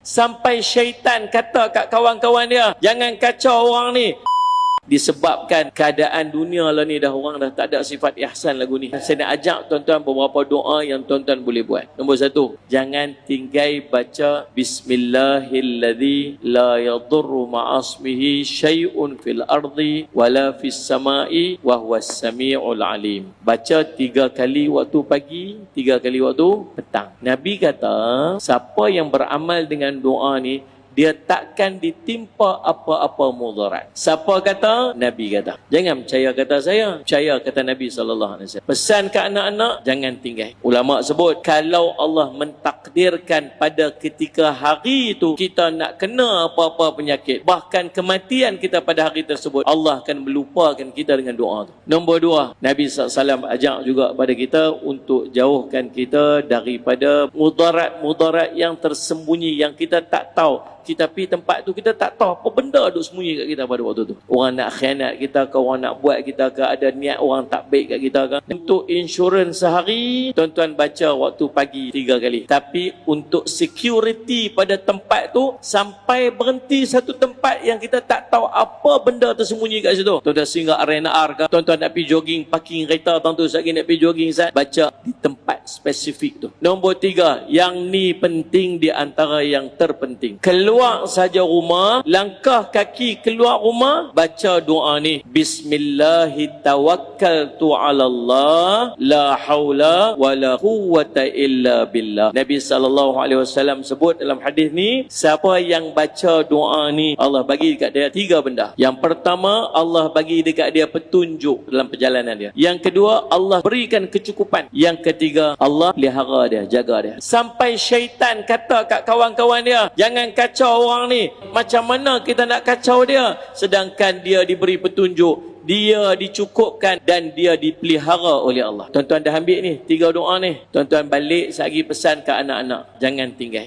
Sampai syaitan kata kat kawan-kawan dia, jangan kacau orang ni. Disebabkan keadaan dunia lah ni dah orang dah tak ada sifat ihsan lagu ni. Saya nak ajak tuan-tuan beberapa doa yang tuan-tuan boleh buat. Nombor satu, jangan tinggai baca Bismillahilladzi la yadurru ma'asmihi syai'un fil ardi wala fis sama'i wa huwas sami'ul alim. Baca tiga kali waktu pagi, tiga kali waktu petang. Nabi kata, siapa yang beramal dengan doa ni, dia takkan ditimpa apa-apa mudarat. Siapa kata? Nabi kata. Jangan percaya kata saya, percaya kata Nabi wasallam. Pesan ke anak-anak jangan tinggal. Ulama sebut kalau Allah mentakdirkan pada ketika hari itu kita nak kena apa-apa penyakit, bahkan kematian kita pada hari tersebut, Allah akan melupakan kita dengan doa tu. Nombor dua, Nabi SAW ajak juga pada kita untuk jauhkan kita daripada mudarat-mudarat yang tersembunyi yang kita tak tahu kita pergi tempat tu kita tak tahu apa benda duk sembunyi kat kita pada waktu tu. Orang nak khianat kita ke orang nak buat kita ke ada niat orang tak baik kat kita ke. Untuk insurans sehari tuan-tuan baca waktu pagi tiga kali. Tapi untuk security pada tempat tu sampai berhenti satu tempat yang kita tak tahu apa benda tersembunyi kat situ. Tuan-tuan singgah arena R ke tuan-tuan nak pergi jogging parking kereta tuan tu lagi nak pergi jogging Zat. baca di tempat spesifik tu. Nombor tiga, yang ni penting di antara yang terpenting. Keluar keluar saja rumah, langkah kaki keluar rumah, baca doa ni. Bismillahirrahmanirrahim. 'ala Allah, la haula wala quwwata illa billah. Nabi sallallahu alaihi wasallam sebut dalam hadis ni, siapa yang baca doa ni, Allah bagi dekat dia tiga benda. Yang pertama, Allah bagi dekat dia petunjuk dalam perjalanan dia. Yang kedua, Allah berikan kecukupan. Yang ketiga, Allah pelihara dia, jaga dia. Sampai syaitan kata kat kawan-kawan dia, jangan kacau orang ni. Macam mana kita nak kacau dia? Sedangkan dia diberi petunjuk dia dicukupkan dan dia dipelihara oleh Allah. Tuan-tuan dah ambil ni tiga doa ni. Tuan-tuan balik sehari pesan ke anak-anak jangan tinggal.